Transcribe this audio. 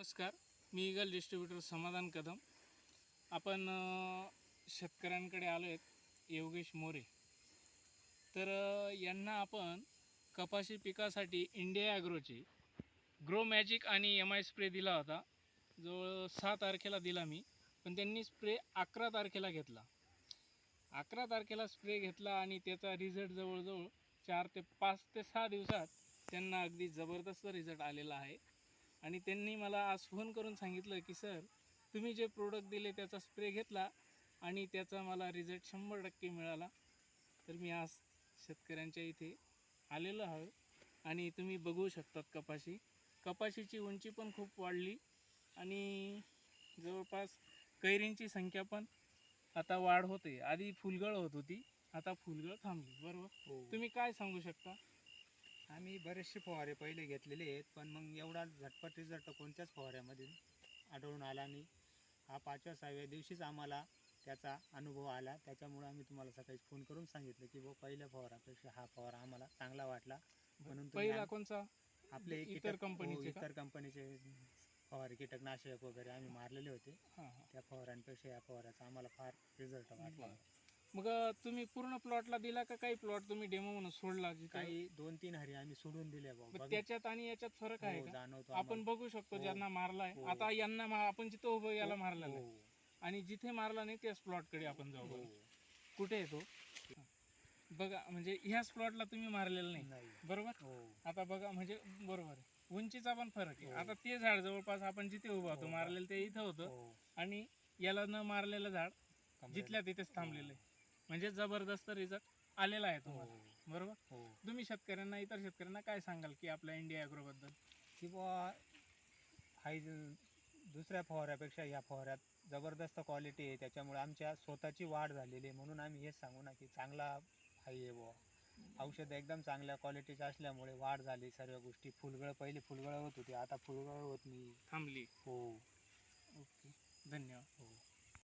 नमस्कार मी eagle distributor समाधान कदम. आपण शेतकऱ्यांकडे आलो आहेत योगेश मोरे. तर यांना आपण कपाशी पिकासाठी इंडिया ॲग्रोची ग्रो मॅजिक आणि एम आय स्प्रे दिला होता. जवळ सहा तारखेला दिला मी पण त्यांनी स्प्रे अकरा तारखेला घेतला. अकरा तारखेला स्प्रे घेतला आणि त्याचा रिझल्ट जवळजवळ चार ते पाच ते सहा दिवसात त्यांना अगदी जबरदस्त रिझल्ट आलेला आहे. आणि त्यांनी मला आज फोन करून सांगितलं की सर तुम्ही जे प्रोडक्ट दिले त्याचा स्प्रे घेतला आणि त्याचा मला रिझल्ट शंभर टक्के मिळाला. तर मी आज शेतकऱ्यांच्या इथे आलेलो आहे आणि तुम्ही बघू शकतात कपाशी. कपाशीची उंची पण खूप वाढली आणि जवळपास कैरींची संख्या पण आता वाढ होते. आधी फुलगळ होत होती आता फुलगळ थांबली बरोबर? तुम्ही काय सांगू शकता? आम्ही बरेचसे फवारे पहिले घेतलेले आहेत पण मग एवढा झटपट रिझल्ट कोणत्याच फवाऱ्यामध्ये आढळून आला नाही. हा पाचव्या सहाव्या दिवशीच आम्हाला त्याचा अनुभव आला. त्याच्यामुळे आम्ही तुम्हाला सकाळी फोन करून सांगितलं की बुवा पहिल्या फवारापेक्षा हा फवारा आम्हाला चांगला वाटला. म्हणून तुम्ही पहिला आम- कोणचा? आपले इतर कीटक- कंपनीचे हो, का? इतर कंपनीचे फवारे कीटकनाशक वगैरे आम्ही मारलेले होते. हां हां. त्या फवारांपेक्षा या फवाऱ्याचा आम्हाला फार रिझल्ट वाटला. बरं. मग तुम्ही पूर्ण प्लॉटला दिला का काही प्लॉट तुम्ही डेमो म्हणून सोडला जिथं? काही दोन तीन हरी आम्ही सोडून दिले बुवा. मग बघ- त्याच्यात आणि याच्यात फरक आहे हो, का जाणवतो आपण. बघू शकतो हो. ज्यांना मारलाय हो. आता यांना मा- आपण जिथं उभं याला हो, मारलेलं आहे. हो, आणि जिथे मारला नाही त्याच प्लॉटकडे आपण जाऊ हो. कुठे आहे तो बघा म्हणजे ह्याच प्लॉटला तुम्ही मारलेलं नाही नाही बरोबर हो आता बघा म्हणजे बरोबर आहे उंचीचा पण फरक आहे हो. आता ते झाड जवळपास आपण जिथे उभा होतो हो. मारलेलं ते इथं होतं हो आणि याला न मारलेलं झाड. जिथल्या तिथेच थांबलेलं आहे म्हणजे जबरदस्त रिझल्ट आलेला आहे हो. तुम्हाला. बरोबर? हो. तुम्ही शेतकऱ्यांना इतर शेतकऱ्यांना काय सांगाल की आपल्या इंडिया ॲग्रोबद्दल किंवा हाय दुसऱ्या फवाऱ्यापेक्षा या फवाऱ्यात जबरदस्त क्वालिटी आहे. त्याच्यामुळे आमच्या स्वतःची वाढ झालेली आहे. म्हणून आम्ही हेच सांगू ना की चांगला हाय आहे बुवा. औषध एकदम चांगल्या क्वालिटीचे असल्यामुळे वाढ झाली. सर्व गोष्टी फुलगळ पहिले फुलगळ होत होती. आता फुलगळ होत नाही. थांबली. हो. ओके. धन्यवाद.